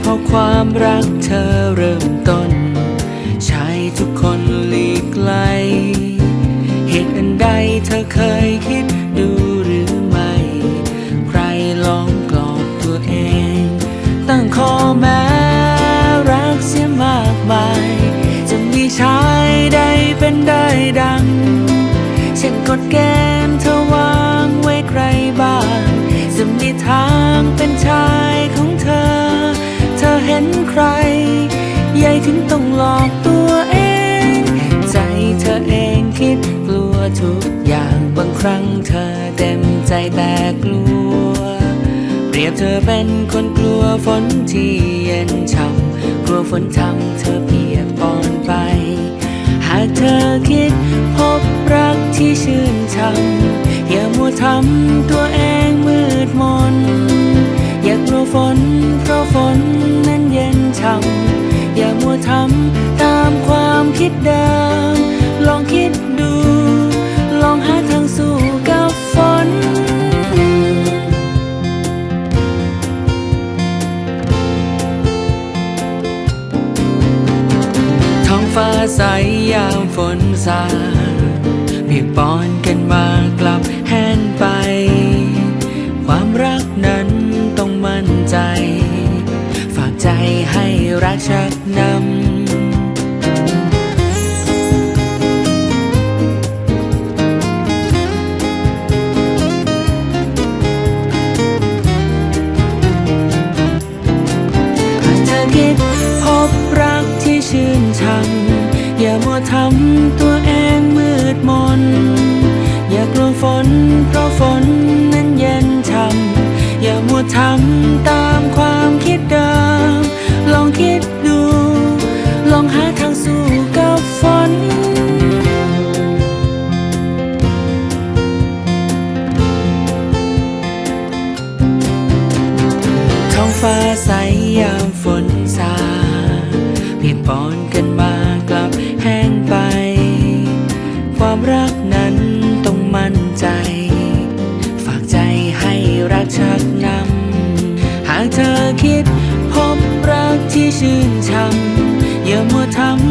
เพราะความรักเธอเริ่มต้น ชายทุกคนหลีกไกล เหตุอันใดเธอเคยคิดดูหรือไม่ ใครลองกลอบตัวเอง ตั้งข้อแม้รักเสียมากมาย จะมีชายใดเป็นได้ดัง เช่นกฎเกณฑ์ ใหญ่ถึงต้องหลอกตัวเอง ใจเธอเองคิดกลัวทุกอย่างบางครั้งเธอเต็มใจแต่กลัว เปรียบเธอเป็นคนกลัวฝนที่เย็นช่ำกลัวฝนทำเธอเปียกปอนไป หากเธอคิดพบรักที่ชื่นช่ำอย่ามัวทำตัวเองมืดมน อย่ากลัวฝน ใสยามฝนสาดเปียกปอนกันมากลับแห้งไป ความรักนั้นต้องมั่นใจ ฝากใจให้รักชักนำา รักชักนำหากเธอคิดพบรักที่ชื่นช่ำอย่ามัวทำ